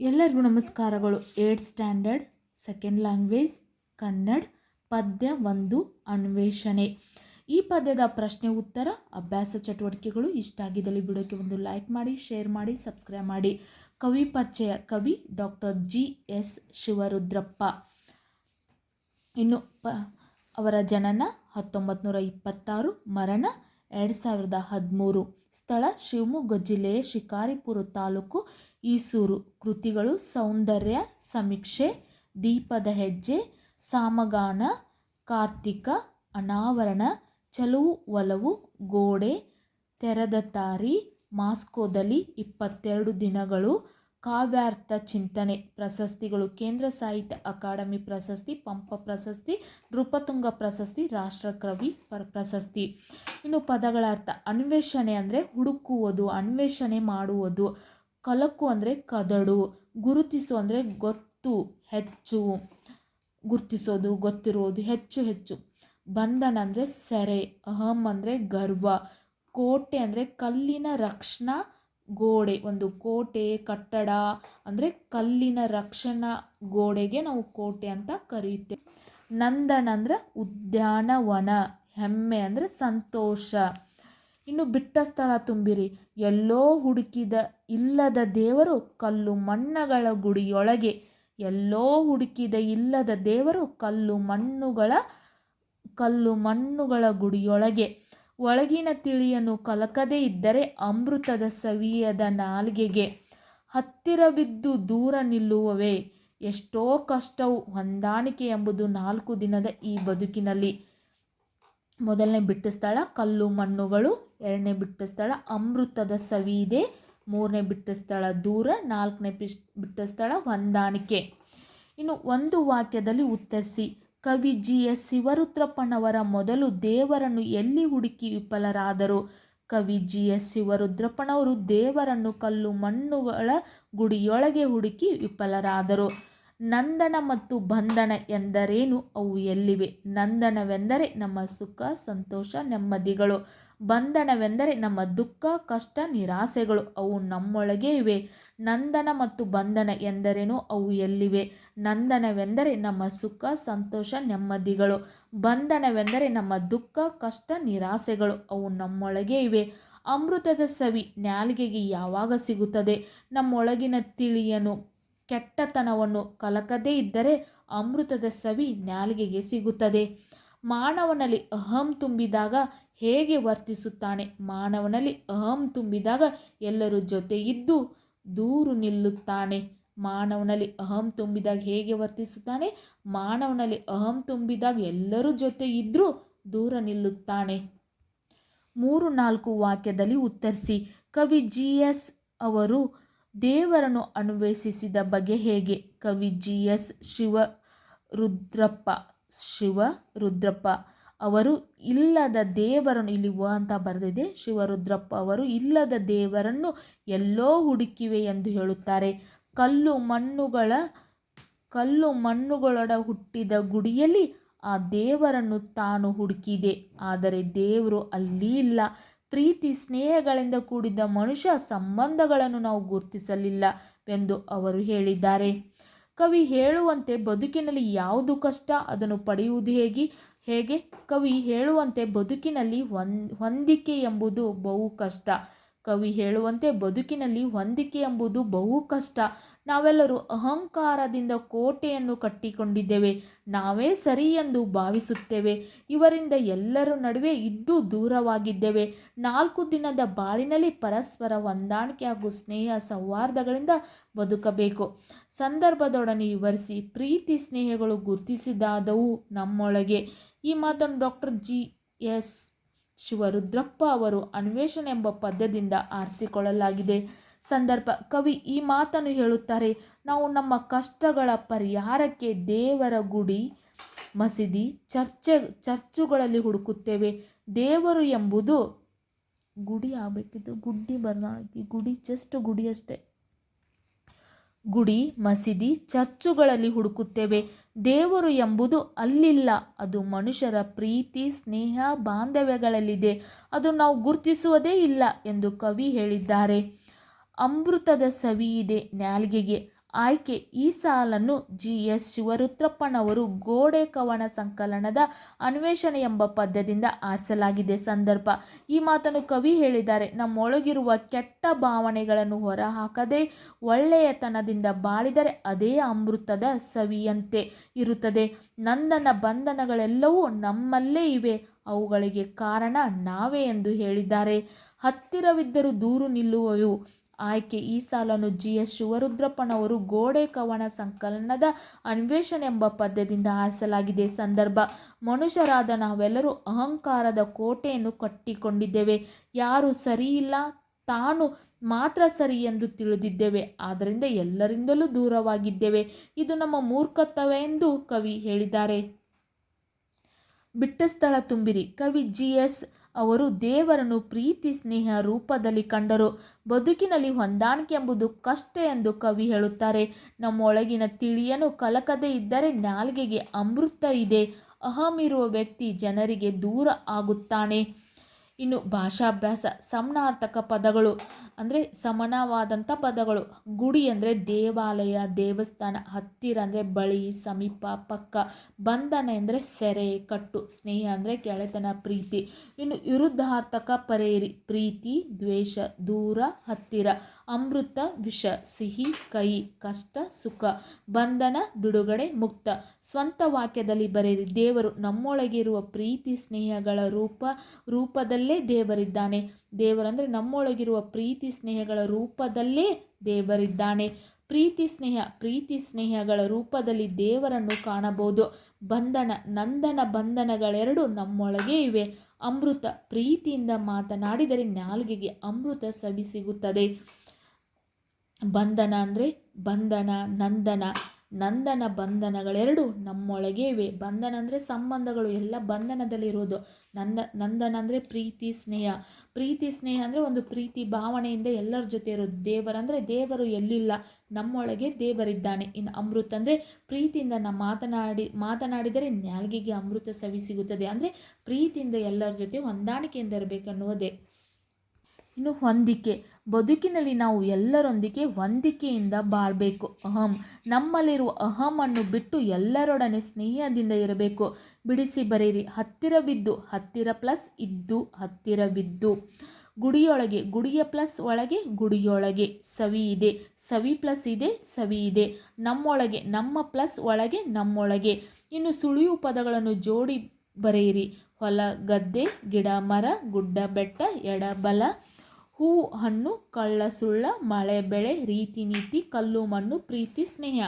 ಎಲ್ಲರಿಗೂ ನಮಸ್ಕಾರಗಳು. Eight standard, second language, Kannada, ಪದ್ಯ ಒಂದು, ಅನ್ವೇಷಣೆ. ಈ ಪದ್ಯದ ಪ್ರಶ್ನೆ, ಉತ್ತರ, ಅಭ್ಯಾಸ ಚಟುವಟಿಕೆಗಳು ಇಷ್ಟ ಆಗಿದ್ದಲ್ಲಿ ಬಿಡೋಕ್ಕೆ ಒಂದು ಲೈಕ್ ಮಾಡಿ, ಶೇರ್ ಮಾಡಿ, ಸಬ್ಸ್ಕ್ರೈಬ್ ಮಾಡಿ. ಕವಿ ಪರಿಚಯ, ಕವಿ ಡಾಕ್ಟರ್ ಜಿ ಎಸ್ ಶಿವರುದ್ರಪ್ಪ. ಇನ್ನು ಪ, ಅವರ ಜನನ ಹತ್ತೊಂಬತ್ತು ನೂರ ಇಪ್ಪತ್ತಾರು ಮರಣ ಎರಡು ಸಾವಿರದ ಹದಿಮೂರು. ಸ್ಥಳ ಶಿವಮೊಗ್ಗ ಜಿಲ್ಲೆಯ ಶಿಕಾರಿಪುರ ತಾಲೂಕು ಈಸೂರು ಕೃತಿಗಳು ಸೌಂದರ್ಯ, ಸಮೀಕ್ಷೆ, ದೀಪದ ಹೆಜ್ಜೆ, ಸಾಮಗಾನ, ಕಾರ್ತಿಕ, ಅನಾವರಣ, ಚಲುವು, ಒಲವು, ಗೋಡೆ, ತೆರೆದ ತಾರಿ ಮಾಸ್ಕೋದಲ್ಲಿ ಇಪ್ಪತ್ತೆರಡು ದಿನಗಳು, ಕಾವ್ಯಾರ್ಥ ಚಿಂತನೆ ಪ್ರಶಸ್ತಿಗಳು, ಕೇಂದ್ರ ಸಾಹಿತ್ಯ ಅಕಾಡೆಮಿ ಪ್ರಶಸ್ತಿ, ಪಂಪ ಪ್ರಶಸ್ತಿ ನೃಪತುಂಗ ಪ್ರಶಸ್ತಿ, ರಾಷ್ಟ್ರಕವಿ ಪ್ರ ಪ್ರಶಸ್ತಿ. ಇನ್ನು ಪದಗಳ ಅರ್ಥ, ಅನ್ವೇಷಣೆ ಅಂದರೆ ಹುಡುಕುವುದು, ಅನ್ವೇಷಣೆ ಮಾಡುವುದು. ಕಲಕು ಅಂದರೆ ಕದಡು, ಗುರುತಿಸು ಅಂದರೆ ಗೊತ್ತು, ಹೆಚ್ಚು, ಗುರುತಿಸೋದು, ಗೊತ್ತಿರೋದು, ಹೆಚ್ಚು ಹೆಚ್ಚು. ಬಂಧನ ಅಂದರೆ ಸೆರೆ, ಅಹಂ ಅಂದರೆ ಗರ್ವ. ಕೋಟೆ ಅಂದರೆ ಕಲ್ಲಿನ ರಕ್ಷಣಾ ಗೋಡೆ. ಒಂದು ಕೋಟೆ, ಕಟ್ಟಡ ಅಂದರೆ ಕಲ್ಲಿನ ರಕ್ಷಣಾ ಗೋಡೆಗೆ ನಾವು ಕೋಟೆ ಅಂತ ಕರೆಯುತ್ತೇವೆ. ನಂದನ ಅಂದರೆ ಉದ್ಯಾನವನ, ಹೆಮ್ಮೆ ಅಂದರೆ ಸಂತೋಷ. ಇನ್ನು ಬಿಟ್ಟ ಸ್ಥಳ ತುಂಬಿರಿ. ಎಲ್ಲೋ ಹುಡುಕಿದ ಇಲ್ಲದ ದೇವರು ಕಲ್ಲು ಮಣ್ಣಗಳ ಗುಡಿಯೊಳಗೆ. ಎಲ್ಲೋ ಹುಡುಕಿದ ಇಲ್ಲದ ದೇವರು ಕಲ್ಲು ಮಣ್ಣುಗಳ ಕಲ್ಲು ಮಣ್ಣುಗಳ ಗುಡಿಯೊಳಗೆ. ಒಳಗಿನ ತಿಳಿಯನ್ನು ಕಲಕದೇ ಇದ್ದರೆ ಅಮೃತದ ಸವಿಯದ ನಾಲ್ಗೆಗೆ. ಹತ್ತಿರ ಬಿದ್ದು ದೂರ ನಿಲ್ಲುವವೇ, ಎಷ್ಟೋ ಕಷ್ಟವು ಹೊಂದಾಣಿಕೆ ಎಂಬುದು ನಾಲ್ಕು ದಿನದ ಈ ಬದುಕಿನಲ್ಲಿ. ಮೊದಲನೇ ಬಿಟ್ಟ ಸ್ಥಳ ಕಲ್ಲು ಮಣ್ಣುಗಳು ಎರಡನೇ ಬಿಟ್ಟ ಸ್ಥಳ ಅಮೃತದ ಸವಿ ಇದೆ. ಮೂರನೇ ಬಿಟ್ಟ ಸ್ಥಳ ದೂರ, ನಾಲ್ಕನೇ ಪಿಸ್ ಬಿಟ್ಟ ಸ್ಥಳ ಹೊಂದಾಣಿಕೆ. ಇನ್ನು ಒಂದು ವಾಕ್ಯದಲ್ಲಿ ಉತ್ತರಿಸಿ, ಕವಿ ಜಿ. ಎಸ್. ಶಿವರುದ್ರಪ್ಪನವರ ಮೊದಲು ದೇವರನ್ನು ಎಲ್ಲಿ ಹುಡುಕಿ ವಿಫಲರಾದರು? ಕವಿ ಜಿ. ಎಸ್. ಶಿವರುದ್ರಪ್ಪನವರು ದೇವರನ್ನು ಕಲ್ಲು ಮಣ್ಣುಗಳ ಗುಡಿಯೊಳಗೆ ಹುಡುಕಿ ವಿಫಲರಾದರು. ನಂದನ ಮತ್ತು ಬಂಧನ ಎಂದರೇನು? ಅವು ಎಲ್ಲಿವೆ? ನಂದನವೆಂದರೆ ನಮ್ಮ ಸುಖ, ಸಂತೋಷ, ನೆಮ್ಮದಿಗಳು. ಬಂಧನವೆಂದರೆ ನಮ್ಮ ದುಃಖ, ಕಷ್ಟ, ನಿರಾಸೆಗಳು. ಅವು ನಮ್ಮೊಳಗೆ ಇವೆ. ನಂದನ ಮತ್ತು ಬಂಧನ ಎಂದರೇನು? ಅವು ಎಲ್ಲಿವೆ? ನಂದನವೆಂದರೆ ನಮ್ಮ ಸುಖ, ಸಂತೋಷ, ನೆಮ್ಮದಿಗಳು. ಬಂಧನವೆಂದರೆ ನಮ್ಮ ದುಃಖ, ಕಷ್ಟ, ನಿರಾಸೆಗಳು. ಅವು ನಮ್ಮೊಳಗೆ ಇವೆ. ಅಮೃತದ ಸವಿ ನಾಲಿಗೆಗೆ ಯಾವಾಗ ಸಿಗುತ್ತದೆ? ನಮ್ಮೊಳಗಿನ ತಿಳಿಯನು. ಕೆಟ್ಟತನವನ್ನು ಕಲಕದೇ ಇದ್ದರೆ ಅಮೃತದ ಸವಿ ನಾಲಿಗೆಗೆ ಸಿಗುತ್ತದೆ. ಮಾನವನಲ್ಲಿ ಅಹಂ ತುಂಬಿದಾಗ ಹೇಗೆ ವರ್ತಿಸುತ್ತಾನೆ? ಮಾನವನಲ್ಲಿ ಅಹಂ ತುಂಬಿದಾಗ ಎಲ್ಲರೂ ಜೊತೆ ಇದ್ದು ದೂರು ನಿಲ್ಲುತ್ತಾನೆ. ಮಾನವನಲ್ಲಿ ಅಹಂ ತುಂಬಿದಾಗ ಹೇಗೆ ವರ್ತಿಸುತ್ತಾನೆ? ಮಾನವನಲ್ಲಿ ಅಹಂ ತುಂಬಿದಾಗ ಎಲ್ಲರೂ ಜೊತೆ ಇದ್ದರೂ ದೂರ ನಿಲ್ಲುತ್ತಾನೆ. ಮೂರು ನಾಲ್ಕು ವಾಕ್ಯದಲ್ಲಿ ಉತ್ತರಿಸಿ, ಕವಿ ಜಿ ಎಸ್ ಅವರು ದೇವರನ್ನು ಅನ್ವೇಷಿಸಿದ ಬಗೆ ಹೇಗೆ? ಕವಿ ಜಿ. ಎಸ್. ಶಿವ ರುದ್ರಪ್ಪ ಶಿವ ರುದ್ರಪ್ಪ ಅವರು ಇಲ್ಲದ ದೇವರನ್ನು ಇಲ್ಲಿ ವ ಅಂತ ಬರೆದಿದೆ. ಶಿವರುದ್ರಪ್ಪ ಅವರು ಇಲ್ಲದ ದೇವರನ್ನು ಎಲ್ಲೋ ಹುಡುಕಿವೆ ಎಂದು ಹೇಳುತ್ತಾರೆ. ಕಲ್ಲು ಮಣ್ಣುಗಳ, ಕಲ್ಲು ಮಣ್ಣುಗಳೊಡ ಹುಟ್ಟಿದ ಗುಡಿಯಲ್ಲಿ ಆ ದೇವರನ್ನು ತಾನು ಹುಡುಕಿದೆ. ಆದರೆ ದೇವರು ಅಲ್ಲಿ ಇಲ್ಲ. ಪ್ರೀತಿ, ಸ್ನೇಹಗಳಿಂದ ಕೂಡಿದ ಮನುಷ್ಯ ಸಂಬಂಧಗಳನ್ನು ನಾವು ಗುರುತಿಸಲಿಲ್ಲ ಎಂದು ಅವರು ಹೇಳಿದ್ದಾರೆ. ಕವಿ ಹೇಳುವಂತೆ ಬದುಕಿನಲ್ಲಿ ಯಾವುದು ಕಷ್ಟ, ಅದನ್ನು ಪಡೆಯುವುದು ಹೇಗೆ? ಹೇಗೆ? ಕವಿ ಹೇಳುವಂತೆ ಬದುಕಿನಲ್ಲಿ ಹೊಂದ್, ಹೊಂದಿಕೆ ಎಂಬುದು ಬಹು ಕಷ್ಟ. ಕವಿ ಹೇಳುವಂತೆ ಬದುಕಿನಲ್ಲಿ ಹೊಂದಿಕೆ ಎಂಬುದು ಬಹು ಕಷ್ಟ. ನಾವೆಲ್ಲರೂ ಅಹಂಕಾರದಿಂದ ಕೋಟೆಯನ್ನು ಕಟ್ಟಿಕೊಂಡಿದ್ದೇವೆ. ನಾವೇ ಸರಿ ಎಂದು ಭಾವಿಸುತ್ತೇವೆ. ಇವರಿಂದ ಎಲ್ಲರ ನಡುವೆ ಇದ್ದು ದೂರವಾಗಿದ್ದೇವೆ. ನಾಲ್ಕು ದಿನದ ಬಾಳಿನಲ್ಲಿ ಪರಸ್ಪರ ಹೊಂದಾಣಿಕೆ ಹಾಗೂ ಸ್ನೇಹ ಸೌಹಾರ್ದಗಳಿಂದ ಬದುಕಬೇಕು. ಸಂದರ್ಭದೊಡನೆ ವಿವರಿಸಿ ಪ್ರೀತಿ ಸ್ನೇಹಗಳು ಗುರುತಿಸಿದಾದವು ನಮ್ಮೊಳಗೆ. ಈ ಮಾತನ್ನು ಡಾಕ್ಟರ್ ಜಿ ಎಸ್ ಶಿವರುದ್ರಪ್ಪ ಅವರು ಅನ್ವೇಷಣೆ ಎಂಬ ಪದ್ಯದಿಂದ ಆರಿಸಿಕೊಳ್ಳಲಾಗಿದೆ. ಸಂದರ್ಭ, ಕವಿ ಈ ಮಾತನ್ನು ಹೇಳುತ್ತಾರೆ, ನಾವು ನಮ್ಮ ಕಷ್ಟಗಳ ಪರಿಹಾರಕ್ಕೆ ದೇವರ ಗುಡಿ ಮಸೀದಿ ಚರ್ಚೆ, ಚರ್ಚುಗಳಲ್ಲಿ ಹುಡುಕುತ್ತೇವೆ. ದೇವರು ಎಂಬುದು ಗುಡಿ ಆಗಬೇಕಿತ್ತು ಗುಡ್ಡಿ ಬದಲಾಗಿ ಗುಡಿ ಜಸ್ಟ್ ಗುಡಿ ಅಷ್ಟೇ. ಗುಡಿ, ಮಸೀದಿ, ಚರ್ಚುಗಳಲ್ಲಿ ಹುಡುಕುತ್ತೇವೆ. ದೇವರು ಎಂಬುದು ಅಲ್ಲಿಲ್ಲ. ಅದು ಮನುಷ್ಯರ ಪ್ರೀತಿ, ಸ್ನೇಹ, ಬಾಂಧವ್ಯಗಳಲ್ಲಿದೆ. ಅದು ನಾವು ಗುರುತಿಸುವುದೇ ಇಲ್ಲ ಎಂದು ಕವಿ ಹೇಳಿದ್ದಾರೆ. ಅಮೃತದ ಸವಿ ಇದೆ ನಾಲಿಗೆಗೆ ಆಯ್ಕೆ. ಈ ಸಾಲನ್ನು ಜಿ ಎಸ್ ಶಿವರುದ್ರಪ್ಪನವರು ಗೋಡೆ ಕವನ ಸಂಕಲನದ ಅನ್ವೇಷಣೆ ಎಂಬ ಪದ್ಯದಿಂದ ಆರಿಸಲಾಗಿದೆ ಸಂದರ್ಭ. ಈ ಮಾತನ್ನು ಕವಿ ಹೇಳಿದ್ದಾರೆ. ನಮ್ಮೊಳಗಿರುವ ಕೆಟ್ಟ ಭಾವನೆಗಳನ್ನು ಹೊರಹಾಕದೆ ಒಳ್ಳೆಯತನದಿಂದ ಬಾಳಿದರೆ ಅದೇ ಅಮೃತದ ಸವಿಯಂತೆ ಇರುತ್ತದೆ. ನಂದನ ಬಂಧನಗಳೆಲ್ಲವೂ ನಮ್ಮಲ್ಲೇ ಇವೆ. ಅವುಗಳಿಗೆ ಕಾರಣ ನಾವೇ ಎಂದು ಹೇಳಿದ್ದಾರೆ. ಹತ್ತಿರವಿದ್ದರೂ ದೂರು ನಿಲ್ಲುವವು. ಆಯ್ಕೆ ಈ ಸಾಲನ್ನು ಜಿ ಎಸ್ ಶಿವರುದ್ರಪ್ಪನವರು ಗೋಡೆ ಕವನ ಸಂಕಲನದ ಅನ್ವೇಷಣೆ ಎಂಬ ಪದ್ಯದಿಂದ ಆರಿಸಲಾಗಿದೆ. ಸಂದರ್ಭ. ಮನುಷ್ಯರಾದ ನಾವೆಲ್ಲರೂ ಅಹಂಕಾರದ ಕೋಟೆಯನ್ನು ಕಟ್ಟಿಕೊಂಡಿದ್ದೇವೆ. ಯಾರು ಸರಿಯಿಲ್ಲ ತಾನು ಮಾತ್ರ ಸರಿ ಎಂದು ತಿಳಿದಿದ್ದೇವೆ. ಆದ್ದರಿಂದ ಎಲ್ಲರಿಂದಲೂ ದೂರವಾಗಿದ್ದೇವೆ. ಇದು ನಮ್ಮ ಮೂರ್ಖತ್ವವೆಂದು ಕವಿ ಹೇಳಿದ್ದಾರೆ. ಬಿಟ್ಟ ಸ್ಥಳ ತುಂಬಿರಿ. ಕವಿ ಜಿ ಎಸ್ ಅವರು ದೇವರನ್ನು ಪ್ರೀತಿ ಸ್ನೇಹ ರೂಪದಲ್ಲಿ ಕಂಡರು. ಬದುಕಿನಲ್ಲಿ ಹೊಂದಾಣಿಕೆ ಎಂಬುದು ಕಷ್ಟ ಎಂದು ಕವಿ ಹೇಳುತ್ತಾರೆ. ನಮ್ಮೊಳಗಿನ ತಿಳಿಯನು ಕಲಕದೇ ಇದ್ದರೆ ನಾಲ್ಗೆಗೆ ಅಮೃತ ಇದೆ. ಅಹಂ ಇರುವ ವ್ಯಕ್ತಿ ಜನರಿಗೆ ದೂರ ಆಗುತ್ತಾನೆ. ಇನ್ನು ಭಾಷಾಭ್ಯಾಸ, ಸಮನಾರ್ಥಕ ಪದಗಳು. ಅಂದರೆ ಸಮಾನವಾದಂಥ ಪದಗಳು. ಗುಡಿ ಅಂದರೆ ದೇವಾಲಯ, ದೇವಸ್ಥಾನ, ಹತ್ತಿರ ಅಂದರೆ ಬಳಿ, ಸಮೀಪ, ಪಕ್ಕ. ಬಂಧನ ಅಂದರೆ ಸೆರೆ, ಕಟ್ಟು. ಸ್ನೇಹ ಅಂದರೆ ಗೆಳೆತನ ಪ್ರೀತಿ. ಇನ್ನು ವಿರುದ್ಧಾರ್ಥಕ ಪರೇರಿ, ಪ್ರೀತಿ, ದ್ವೇಷ, ದೂರ, ಹತ್ತಿರ. ಅಮೃತ, ವಿಷ, ಸಿಹಿ ಕಹಿ ಕಷ್ಟ, ಸುಖ. ಬಂಧನ, ಬಿಡುಗಡೆ, ಮುಕ್ತ. ಸ್ವಂತ ವಾಕ್ಯದಲ್ಲಿ ಬರೆಯಿರಿ, ದೇವರು ನಮ್ಮೊಳಗಿರುವ ಪ್ರೀತಿ, ಸ್ನೇಹಗಳ ರೂಪ, ರೂಪದಲ್ಲೇ ದೇವರಿದ್ದಾನೆ. ದೇವರಂದರೆ ನಮ್ಮೊಳಗಿರುವ ಪ್ರೀತಿ ಸ್ನೇಹಗಳ ರೂಪದಲ್ಲೇ ದೇವರಿದ್ದಾನೆ. ಪ್ರೀತಿ ಸ್ನೇಹ, ಪ್ರೀತಿ ಸ್ನೇಹಗಳ ರೂಪದಲ್ಲಿ ದೇವರನ್ನು ಕಾಣಬಹುದು. ಬಂಧನ, ನಂದನ ಬಂಧನಗಳೆರಡು ನಮ್ಮೊಳಗೆ ಇವೆ. ಅಮೃತ, ಪ್ರೀತಿಯಿಂದ ಮಾತನಾಡಿದರೆ ನಾಲ್ಗೆಗೆ ಅಮೃತ ಸವಿ ಸಿಗುತ್ತದೆ ಬಂಧನ ಅಂದರೆ ಬಂಧನ, ನಂದನ. ನಂದನ ಬಂಧನಗಳೆರಡು ನಮ್ಮೊಳಗೇ ಇವೆ ಬಂಧನ ಅಂದರೆ ಸಂಬಂಧಗಳು, ಎಲ್ಲ ಬಂಧನದಲ್ಲಿರೋದು ನನ್ನ, ನಂದನ ಅಂದರೆ ಪ್ರೀತಿ, ಸ್ನೇಹ. ಪ್ರೀತಿ, ಸ್ನೇಹ ಅಂದರೆ ಒಂದು ಪ್ರೀತಿ ಭಾವನೆಯಿಂದ ಎಲ್ಲರ ಜೊತೆ ಇರೋದು ದೇವರಂದರೆ ದೇವರು ಎಲ್ಲಿಲ್ಲ, ನಮ್ಮೊಳಗೆ ದೇವರಿದ್ದಾನೆ. ಇನ್ನು ಅಮೃತ ಅಂದರೆ ಪ್ರೀತಿಯಿಂದ ನಾವು ಮಾತನಾಡಿ, ಮಾತನಾಡಿದರೆ ನಾಲ್ಗೆಗೆ ಅಮೃತ ಸವಿ ಸಿಗುತ್ತದೆ ಅಂದರೆ ಪ್ರೀತಿಯಿಂದ ಎಲ್ಲರ ಜೊತೆ ಹೊಂದಾಣಿಕೆಯಿಂದ ಇರಬೇಕನ್ನುವುದೇ. ಇನ್ನು ಹೊಂದಿಕೆ. ಬದುಕಿನಲ್ಲಿ ನಾವು ಎಲ್ಲರೊಂದಿಗೆ ಹೊಂದಿಕೆಯಿಂದ ಬಾಳಬೇಕು. ಅಹಂ. ನಮ್ಮಲ್ಲಿರುವ ಅಹಮನ್ನು ಬಿಟ್ಟು ಎಲ್ಲರೊಡನೆ ಸ್ನೇಹದಿಂದ ಇರಬೇಕು. ಬಿಡಿಸಿ ಬರೀರಿ ಹತ್ತಿರವಿದ್ದು ಹತ್ತಿರ ಪ್ಲಸ್, ಇದ್ದು ಹತ್ತಿರ ಬಿದ್ದು. ಗುಡಿಯೊಳಗೆ ಗುಡಿಯ ಪ್ಲಸ್, ಒಳಗೆ ಗುಡಿಯೊಳಗೆ. ಸವಿ ಇದೆ. ಸವಿ ಪ್ಲಸ್ ಇದೆ, ಸವಿ ಇದೆ. ನಮ್ಮೊಳಗೆ ನಮ್ಮ ಪ್ಲಸ್, ಒಳಗೆ ನಮ್ಮೊಳಗೆ. ಇನ್ನು ಸುಳಿವು ಪದಗಳನ್ನು ಜೋಡಿ ಬರೆಯಿರಿ. ಹೊಲ, ಗದ್ದೆ, ಗಿಡ, ಮರ, ಗುಡ್ಡ, ಬೆಟ್ಟ, ಎಡ, ಬಲ. ಹೂವು ಹಣ್ಣು ಕಳ್ಳ ಸುಳ್ಳ ಮಳೆ ಬೆಳೆ ರೀತಿ ನೀತಿ ಕಲ್ಲು ಮಣ್ಣು ಪ್ರೀತಿ ಸ್ನೇಹ.